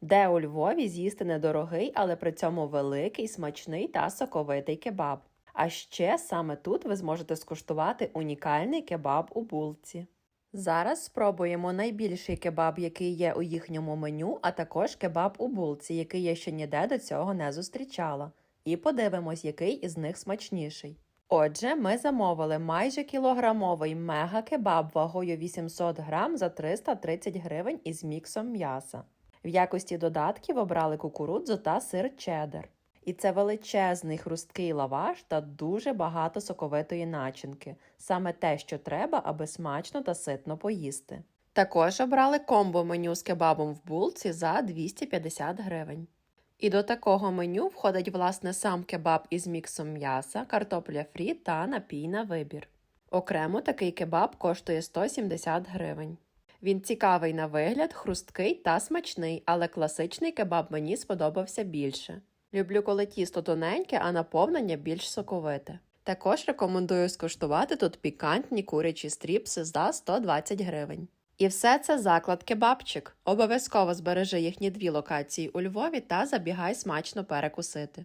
де у Львові з'їсти недорогий, але при цьому великий, смачний та соковитий кебаб. А ще саме тут ви зможете скуштувати унікальний кебаб у булці. Зараз спробуємо найбільший кебаб, який є у їхньому меню, а також кебаб у булці, який я ще ніде до цього не зустрічала. І подивимось, який із них смачніший. Отже, ми замовили майже кілограмовий мега-кебаб вагою 800 грам за 330 гривень із міксом м'яса. В якості додатків обрали кукурудзу та сир чеддер. І це величезний хрусткий лаваш та дуже багато соковитої начинки. Саме те, що треба, аби смачно та ситно поїсти. Також обрали комбо меню з кебабом в булці за 250 гривень. І до такого меню входить власне сам кебаб із міксом м'яса, картопля фрі та напій на вибір. Окремо такий кебаб коштує 170 гривень. Він цікавий на вигляд, хрусткий та смачний, але класичний кебаб мені сподобався більше. Люблю, коли тісто тоненьке, а наповнення більш соковите. Також рекомендую скуштувати тут пікантні курячі стріпси за 120 гривень. І все це заклад кебабчик. Обов'язково збережи їхні дві локації у Львові та забігай смачно перекусити.